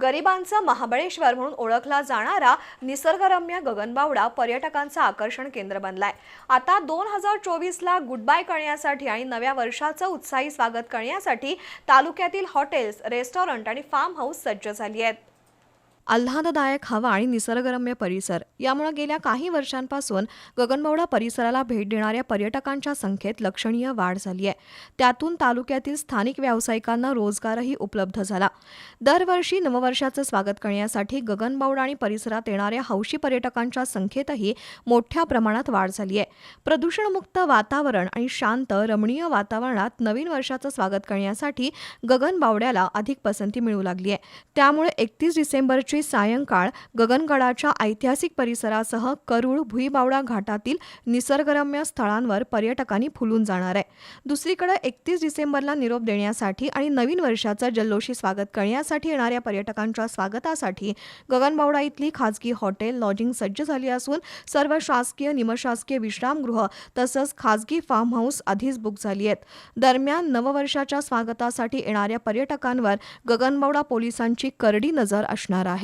गरिबांचं महाबळेश्वर म्हणून ओळखला जाणारा निसर्गरम्य गगनबावडा पर्यटकांचं आकर्षण केंद्र बनलाय. आता दोन हजार चोवीसला गुडबाय करण्यासाठी आणि नव्या वर्षाचं उत्साही स्वागत करण्यासाठी तालुक्यातील हॉटेल्स रेस्टॉरंट आणि फार्म हाऊस सज्ज झाली आहेत. आल्हाददायक हवा आणि निसर्गरम्य परिसर. यामुळे गेल्या काही वर्षांपासून गगनबावडा परिसराला भेट देणाऱ्या पर्यटकांच्या संख्येत लक्षणीय वाढ झाली आहे. त्यातून तालुक्यातील स्थानिक व्यावसायिकांना रोजगारही उपलब्ध झाला. दरवर्षी नववर्षाचं स्वागत करण्यासाठी गगनबावडा आणि परिसरात येणाऱ्या हौशी पर्यटकांच्या संख्येतही मोठ्या प्रमाणात वाढ झाली आहे. प्रदूषणमुक्त वातावरण आणि शांत रमणीय वातावरणात नवीन वर्षाचं स्वागत करण्यासाठी गगनबावड्याला अधिक पसंती मिळू लागली आहे. त्यामुळे एकतीस डिसेंबरची सायंकाळ गगनगडाच्या ऐतिहासिक परिसरासह करूळ भुईबावडा घाटातील निसर्गरम्य स्थळांवर पर्यटकांनी फुलून जाणार आहे. दुसरीकडे एकतीस डिसेंबरला निरोप देण्यासाठी आणि नवीन वर्षाचं जल्लोषी स्वागत करण्यासाठी येणाऱ्या पर्यटकांच्या स्वागतासाठी गगनबावडा इथली खाजगी हॉटेल लॉजिंग सज्ज झाली असून सर्व शासकीय निमशासकीय विश्रामगृह तसंच खाजगी फार्म हाऊस आधीच बुक झाली आहेत. दरम्यान नववर्षाच्या स्वागतासाठी येणाऱ्या पर्यटकांवर गगनबावडा पोलिसांची करडी नजर असणार आहे.